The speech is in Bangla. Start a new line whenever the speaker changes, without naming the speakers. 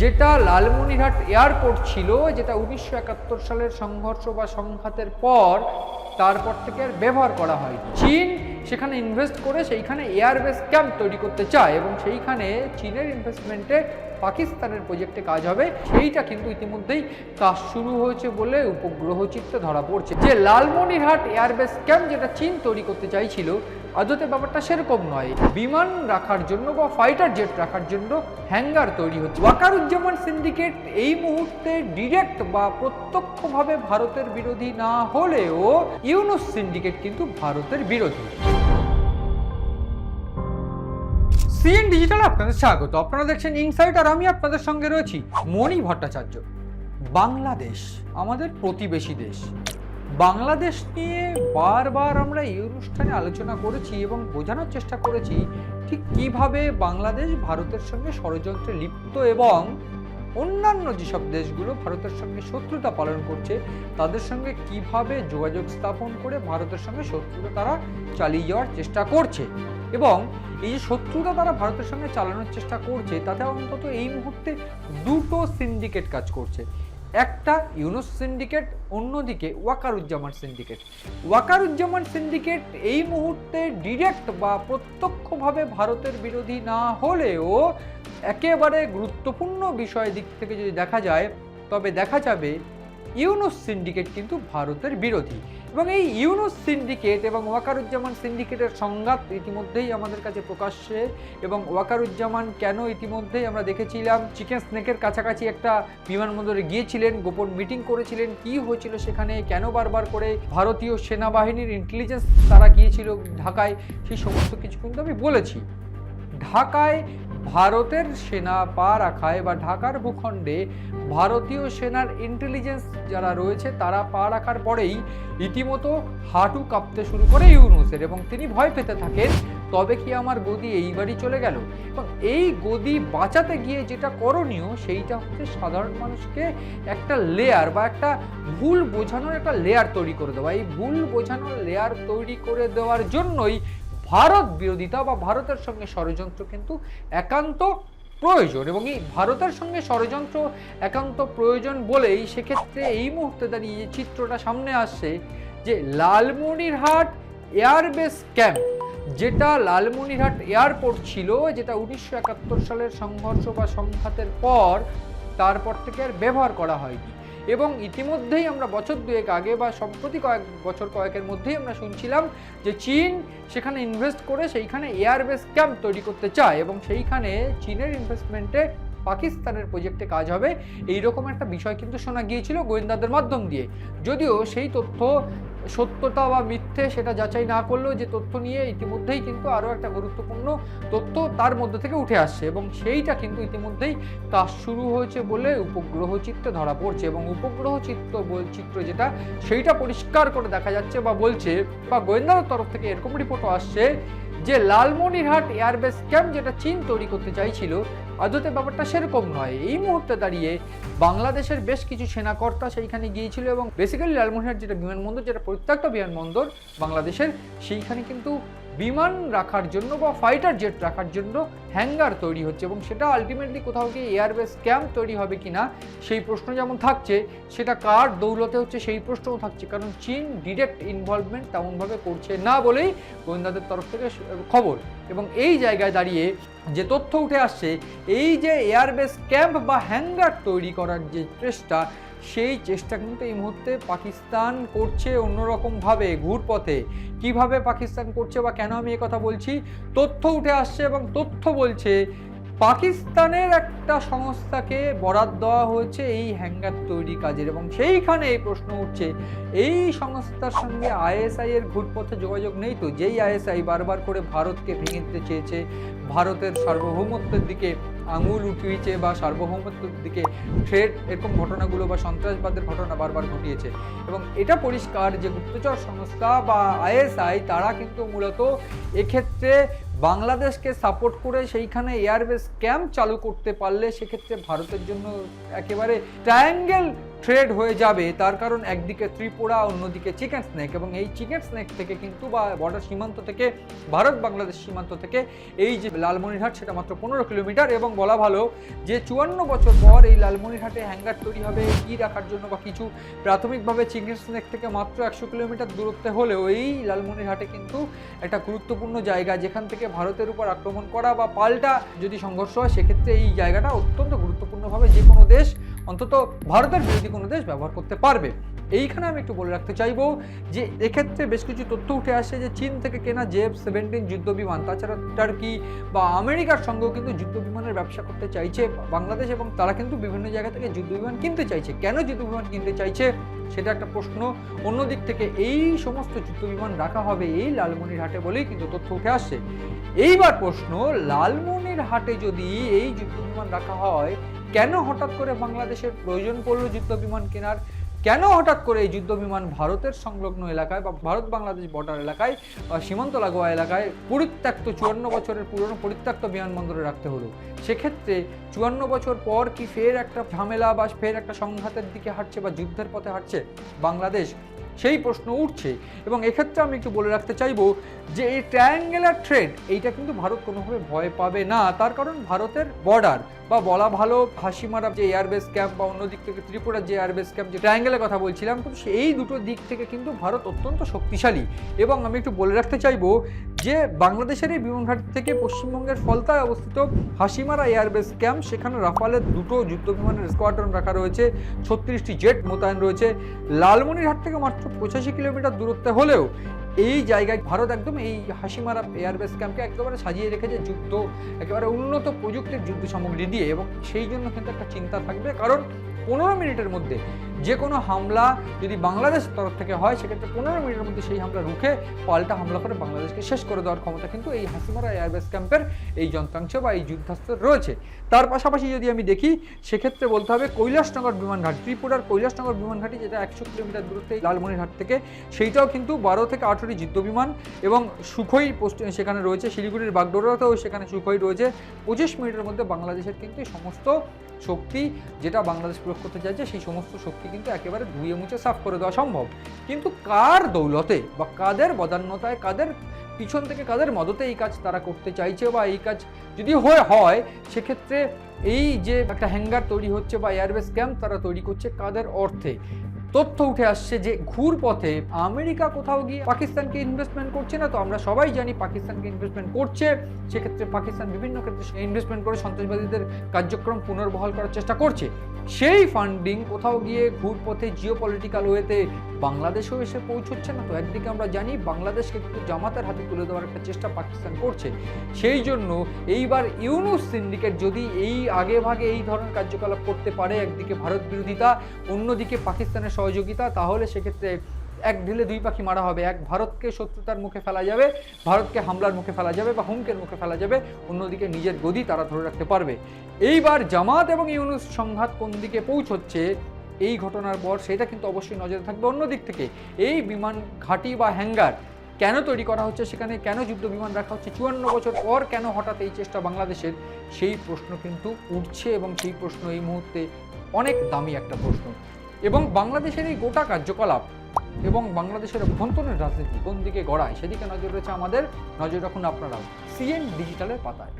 যেটা লালমনিরহাট এয়ারপোর্ট ছিল, যেটা উনিশশো একাত্তর সালের সংঘর্ষ বা সংঘাতের পর তারপর থেকে আর ব্যবহার করা হয়। চীন সেখানে ইনভেস্ট করে সেইখানে এয়ারবেস ক্যাম্প তৈরি করতে চায় এবং সেইখানে চীনের ইনভেস্টমেন্টে পাকিস্তানের প্রজেক্টে কাজ হবে। সেইটা কিন্তু ইতিমধ্যেই কাজ শুরু হয়েছে বলে উপগ্রহ চিত্রে ধরা পড়ছে। যে লালমনিরহাট এয়ারবেস ক্যাম্প যেটা চীন তৈরি করতে চাইছিল আদতে ব্যাপারটা সেরকম নয়। বিমান রাখার জন্য বা ফাইটার জেট রাখার জন্য হ্যাঙ্গার তৈরি হচ্ছে। ওয়াকারুজ্জামান সিন্ডিকেট এই মুহূর্তে ডিরেক্ট বা প্রত্যক্ষভাবে ভারতের বিরোধী না হলেও ইউনুস সিন্ডিকেট কিন্তু ভারতের বিরোধী। সিএন ডিজিটাল আপনাদের স্বাগত। আপনারা দেখছেন ইনসাইট আর আমি আপনাদের সঙ্গে রয়েছি মণি ভট্টাচার্য। বাংলাদেশ, আমাদের প্রতিবেশী দেশ। বাংলাদেশ নিয়ে বারবার আমরা এই অনুষ্ঠানে আলোচনা করেছি এবং বোঝানোর চেষ্টা করেছি ঠিক কীভাবে বাংলাদেশ ভারতের সঙ্গে ষড়যন্ত্রে লিপ্ত এবং অন্যান্য যেসব দেশগুলো ভারতের সঙ্গে শত্রুতা পালন করছে, তাদের সঙ্গে কীভাবে যোগাযোগ স্থাপন করে ভারতের সঙ্গে শত্রুতা তারা চালিয়ে যাওয়ার চেষ্টা করছে এবং এই যে শত্রুতা তারা ভারতের সঙ্গে চালানোর চেষ্টা করছে, তাতে অন্তত এই মুহূর্তে দুটো সিন্ডিকেট কাজ করছে। একটা ইউনুস সিন্ডিকেট, অন্যদিকে ওয়াকারুজ্জামান সিন্ডিকেট। ওয়াকারুজ্জামান সিন্ডিকেট এই মুহূর্তে ডিরেক্ট বা প্রত্যক্ষভাবে ভারতের বিরোধী না হলেও একেবারে গুরুত্বপূর্ণ বিষয় দিক থেকে যদি দেখা যায়, তবে দেখা যাবে ইউনুস সিন্ডিকেট কিন্তু ভারতের বিরোধী। এবং এই ইউনুস সিন্ডিকেট এবং ওয়াকারুজ্জামান সিন্ডিকেটের সংঘাত ইতিমধ্যেই আমাদের কাছে প্রকাশ্যে এবং ওয়াকারুজ্জামান কেন ইতিমধ্যেই আমরা দেখেছিলাম, চিকেন স্নেকের কাছাকাছি একটা বিমানবন্দরে গিয়েছিলেন, গোপন মিটিং করেছিলেন, কি হয়েছিল সেখানে, কেন বারবার করে ভারতীয় সেনাবাহিনীর ইন্টেলিজেন্স তারা গিয়েছিল ঢাকায়, সেই সমস্ত কিছু কিন্তু আমি বলেছি। ঢাকায় ভারতের সেনা পা রাখায় বা ঢাকার ভূখণ্ডে ভারতীয় সেনার ইন্টেলিজেন্স যারা রয়েছে, তারা পা রাখার পরেই রীতিমতো হাঁটু কাঁপতে শুরু করে ইউনুসের এবং তিনি ভয় পেতে থাকেন, তবে কি আমার গদি এইবারই চলে গেল? এবং এই গদি বাঁচাতে গিয়ে যেটা করণীয়, সেইটা হচ্ছে সাধারণ মানুষকে একটা লেয়ার বা একটা ভুল বোঝানোর একটা লেয়ার তৈরি করে দেওয়া। এই ভুল বোঝানোর লেয়ার তৈরি করে দেওয়ার জন্যই ভারত বিরোধিতা বা ভারতের সঙ্গে ষড়যন্ত্র কিন্তু একান্ত প্রয়োজন এবং এই ভারতের সঙ্গে ষড়যন্ত্র একান্ত প্রয়োজন বলেই সেক্ষেত্রে এই মুহূর্তে দাঁড়িয়ে যে চিত্রটা সামনে আসছে যে লালমনিরহাট এয়ারবেস ক্যাম্প, যেটা লালমনিরহাট এয়ারপোর্ট ছিল, যেটা উনিশশো একাত্তর সালের সংঘর্ষ বা সংঘাতের পর তারপর থেকে আর ব্যবহার করা হয়নি। এবং ইতিমধ্যেই আমরা বছর দুয়েক আগে বা সম্প্রতি কয়েক বছর কয়েকের মধ্যেই আমরা শুনছিলাম যে চীন সেখানে ইনভেস্ট করে সেইখানে এয়ারবেস ক্যাম্প তৈরি করতে চায় এবং সেইখানে চীনের ইনভেস্টমেন্টে পাকিস্তানের প্রজেক্টে কাজ হবে। এই রকম একটা বিষয় কিন্তু শোনা গিয়েছিল গোয়েন্দাদের মাধ্যম দিয়ে। যদিও সেই তথ্য সত্যতা বা মিথ্যে সেটা যাচাই না করলেও যে তথ্য নিয়ে ইতিমধ্যেই কিন্তু আরও একটা গুরুত্বপূর্ণ তথ্য তার মধ্যে থেকে উঠে আসছে এবং সেইটা কিন্তু ইতিমধ্যেই কাজ শুরু হয়েছে বলে উপগ্রহ চিত্রে ধরা পড়ছে এবং উপগ্রহ চিত্র চিত্র যেটা, সেইটা পরিষ্কার করে দেখা যাচ্ছে বা বলছে বা গোয়েন্দার তরফ থেকে এরকম রিপোর্টও আসছে যে লালমনিরহাট এয়ারবেস ক্যাম্প যেটা চীন তৈরি করতে চাইছিল আদতে ব্যাপারটা সেরকম নয়। এই মুহূর্তে দাঁড়িয়ে বাংলাদেশের বেশ কিছু সেনাকর্তা সেইখানে গিয়েছিল এবং বেসিক্যালি লালমনিরহাট যেটা বিমানবন্দর, যেটা প্রত্যেকটা বিমানবন্দর বাংলাদেশের, সেইখানে কিন্তু বিমান রাখার জন্য বা ফাইটার জেট রাখার জন্য হ্যাঙ্গার তৈরি হচ্ছে এবং সেটা আলটিমেটলি কোথাও গিয়ে এয়ারবেস ক্যাম্প তৈরি হবে কি না সেই প্রশ্ন যেমন থাকছে, সেটা কার দৌলতে হচ্ছে সেই প্রশ্নও থাকছে। কারণ চীন ডিরেক্ট ইনভলভমেন্ট তেমনভাবে করছে না বলেই গোয়েন্দাদের তরফ থেকে খবর। এবং এই জায়গায় দাঁড়িয়ে যে তথ্য উঠে আসছে, এই যে এয়ারবেস ক্যাম্প বা হ্যাঙ্গার তৈরি করার যে চেষ্টা সেই চেষ্টা কিন্তু এই মুহূর্তে পাকিস্তান করছে অন্যরকমভাবে ঘুরপথে। কীভাবে পাকিস্তান করছে বা কেন আমি কথা বলছি? তথ্য উঠে আসছে এবং তথ্য বলছে পাকিস্তানের একটা সংস্থাকে বরাদ দেওয়া হয়েছে এই হ্যাঙ্গার তৈরি কাজের এবং সেইখানে এই প্রশ্ন উঠছে, এই সংস্থার সঙ্গে আইএসআই এর ঘুরপথে যোগাযোগ নেই তো? যেই আইএসআই বারবার করে ভারতকে ভেঙে দিতে চেয়েছে, ভারতের সার্বভৌমত্বের দিকে আঙুল উঠিয়েছে বা সার্বভৌমত্বের দিকে থ্রেড এরকম ঘটনাগুলো বা সন্ত্রাসবাদের ঘটনা বারবার ঘটিয়েছে। এবং এটা পরিষ্কার যে গুপ্তচর সংস্থা বা আইএসআই, তারা কিন্তু মূলত এক্ষেত্রে বাংলাদেশকে সাপোর্ট করে সেইখানে এয়ারবেস ক্যাম্প চালু করতে পারলে সেক্ষেত্রে ভারতের জন্য একেবারে ট্রায়াঙ্গেল ট্রেড হয়ে যাবে, তার কারণ একদিকে ত্রিপুরা, অন্যদিকে চিকেন স্নেক এবং এই চিকেন স্নেক থেকে কিন্তু বা বর্ডার সীমান্ত থেকে, ভারত, বাংলাদেশ সীমান্ত থেকে এই যে লালমনিরহাট সেটা মাত্র পনেরো কিলোমিটার এবং বলা ভালো যে চুয়ান্ন বছর পর এই লালমনিরহাটে হ্যাঙ্গার তৈরি হবে, কি রাখার জন্য বা কিছু প্রাথমিকভাবে চিকেন স্নেক থেকে মাত্র একশো কিলোমিটার দূরত্বে হলেও এই লালমনিরহাটে কিন্তু একটা গুরুত্বপূর্ণ জায়গা যেখান থেকে ভারতের উপর আক্রমণ করা বা পাল্টা যদি সংঘর্ষ হয়, সেক্ষেত্রে এই জায়গাটা অত্যন্ত গুরুত্বপূর্ণভাবে যে কোনো দেশ অন্তত ভারতের বিরোধী কোনো দেশ ব্যবহার করতে পারবে। এইখানে আমি একটু বলে রাখতে চাইব যে, এক্ষেত্রে বেশ কিছু তথ্য উঠে আসে যে, চীন থেকে কেনা জেব সেভেন্টিন যুদ্ধ বিমান তাছাড়া টার্কি বা আমেরিকার সঙ্গেও কিন্তু যুদ্ধ বিমানের ব্যবসা করতে চাইছে বাংলাদেশ এবং তারা কিন্তু বিভিন্ন জায়গা থেকে যুদ্ধ বিমান কিনতে চাইছে। কেন যুদ্ধ বিমান কিনতে চাইছে? সেটা একটা প্রশ্ন। অন্য দিক থেকে এই সমস্ত যুদ্ধ বিমান রাখা হবে এই লালমনিরহাটে বলেই কিন্তু তথ্য উঠে আসছে। এইবার প্রশ্ন লালমনির হাটে যদি এই যুদ্ধ বিমান রাখা হয়, কেন হঠাৎ করে বাংলাদেশের প্রয়োজন পড়ল যুদ্ধ বিমান কেনার? কেন হঠাৎ করে এই যুদ্ধ বিমান ভারতের সংলগ্ন এলাকায় বা ভারত বাংলাদেশ বর্ডার এলাকায় বা সীমান্ত লাগোয়া এলাকায় পরিত্যক্ত চুয়ান্ন বছরের পুরনো পরিত্যক্ত বিমানবন্দরে রাখতে হলো? সেক্ষেত্রে চুয়ান্ন বছর পর কি ফের একটা ঝামেলা বা ফের একটা সংঘাতের দিকে হাঁটছে বা যুদ্ধের পথে হাঁটছে বাংলাদেশ? সেই প্রশ্ন উঠছে। এবং এক্ষেত্রে আমি একটু বলে রাখতে চাইব যে এই ট্রায়াঙ্গেলার ট্রেড এইটা কিন্তু ভারত কোনোভাবে ভয় পাবে না। তার কারণ ভারতের বর্ডার বা বলা ভালো, হাসিমারা যে এয়ারবেস ক্যাম্প বা অন্য দিক থেকে ত্রিপুরার যে এয়ারবেস ক্যাম্প যে ট্রায়াঙ্গেলের কথা বলছিলাম, কিন্তু এই দুটো দিক থেকে কিন্তু ভারত অত্যন্ত শক্তিশালী। এবং আমি একটু বলে রাখতে চাইব যে বাংলাদেশের এই বিমানঘাট থেকে পশ্চিমবঙ্গের ফলতায় অবস্থিত হাসিমারা এয়ারবেস ক্যাম্প সেখানে রাফালের দুটো যুদ্ধ বিমানের স্কোয়াড্রন রাখা রয়েছে, ছত্রিশটি জেট মোতায়েন রয়েছে। লালমনিরহাট থেকে মাত্র পঁচাশি কিলোমিটার দূরত্বে হলেও এই জায়গায় ভারত একদম এই হাসিমারা এয়ারবেস ক্যাম্পকে একেবারে সাজিয়ে রেখেছে, যুদ্ধ, একেবারে উন্নত প্রযুক্তির যুদ্ধ সামগ্রী দিয়ে এবং সেই জন্য কিন্তু একটা চিন্তা থাকবে। কারণ পনেরো মিনিটের মধ্যে যে কোনো হামলা যদি বাংলাদেশ তরফ থেকে হয়, সেক্ষেত্রে পনেরো মিনিটের মধ্যে সেই হামলা রুখে পাল্টা হামলা করে বাংলাদেশকে শেষ করে দেওয়ার ক্ষমতা কিন্তু এই হাসিমারা এয়ারবেস ক্যাম্পের এই যন্ত্রাংশ বা এই যুদ্ধাস্ত্র রয়েছে। তার পাশাপাশি যদি আমি দেখি, সেক্ষেত্রে বলতে হবে কৈলাসনগর বিমানঘাট ত্রিপুরার কৈলাসনগর বিমানঘাটি যেটা একশো কিলোমিটার দূরত্বে লালমনিরহাট থেকে, সেইটাও কিন্তু বারো থেকে আঠেরোটি যুদ্ধ বিমান এবং সুখই পোস্ট সেখানে রয়েছে। শিলিগুড়ির বাগডোরাতেও সেখানে সুখই রয়েছে। পঁচিশ মিনিটের মধ্যে বাংলাদেশের কিন্তু সমস্ত শক্তি যেটা বাংলাদেশ প্রয়োগ করতে চাইছে, সেই সমস্ত শক্তি কিন্তু একেবারে ধুয়ে মুছে সাফ করে দেওয়া সম্ভব। কিন্তু কার দৌলতে বা কাদের বদান্যতায়, কাদের পিছন থেকে কাদের মদতে এই কাজ তারা করতে চাইছে বা এই কাজ যদি হয়ে, হয়, সেক্ষেত্রে এই যে একটা হ্যাঙ্গার তৈরি হচ্ছে বা এয়ারবেস ক্যাম্প তারা তৈরি করছে কাদের অর্থে? তথ্য উঠে আসছে যে ঘুর পথে আমেরিকা কোথাও গিয়ে পাকিস্তানকে ইনভেস্টমেন্ট করছে না, তো আমরা সবাই জানি পাকিস্তানকে ইনভেস্টমেন্ট করছে। সেক্ষেত্রে পাকিস্তান বিভিন্ন ক্ষেত্রে ইনভেস্টমেন্ট করে সন্ত্রাসবাদীদের কার্যক্রম পুনর্বহাল করার চেষ্টা করছে। সেই ফান্ডিং কোথাও গিয়ে ঘুর পথে জিও পলিটিক্যাল ওয়েতে বাংলাদেশেও এসে পৌঁছচ্ছে না তো? একদিকে আমরা জানি বাংলাদেশকে কিন্তু জামাতের হাতে তুলে দেওয়ার একটা চেষ্টা পাকিস্তান করছে। সেই জন্য এইবার ইউনুস সিন্ডিকেট যদি এই আগে ভাগে এই ধরনের কার্যকলাপ করতে পারে, একদিকে ভারত বিরোধিতা, অন্যদিকে পাকিস্তানের সহযোগিতা, তাহলে সেক্ষেত্রে এক ঢিলে দুই পাখি মারা হবে। এক ভারতকে শত্রুতার মুখে ফেলা যাবে, ভারতকে হামলার মুখে ফেলা যাবে বা হুমকের মুখে ফেলা যাবে, অন্যদিকে নিজের গদি তারা ধরে রাখতে পারবে। এইবার জামাত এবং ইউনুস সংঘাত কোন দিকে পৌঁছচ্ছে? এই ঘটনার পর সেটা কিন্তু অবশ্যই নজরে থাকবে অন্য দিক থেকে। এই বিমান ঘাঁটি বা হ্যাঙ্গার কেন তৈরি করা হচ্ছে, সেখানে কেন যুদ্ধ বিমান রাখা হচ্ছে, চুয়ান্ন বছর পর কেন হঠাৎ এই চেষ্টা বাংলাদেশের? সেই প্রশ্ন কিন্তু উঠছে এবং সেই প্রশ্ন এই মুহূর্তে অনেক দামি একটা প্রশ্ন। এবং বাংলাদেশের এই গোটা কার্যকলাপ এবং বাংলাদেশের অভ্যন্তরীণ রাজনীতি কোন দিকে গড়ায়, সেদিকে নজর রয়েছে আমাদের। নজর রাখুন আপনারাও। সিএন ডিজিটালের পাতায়।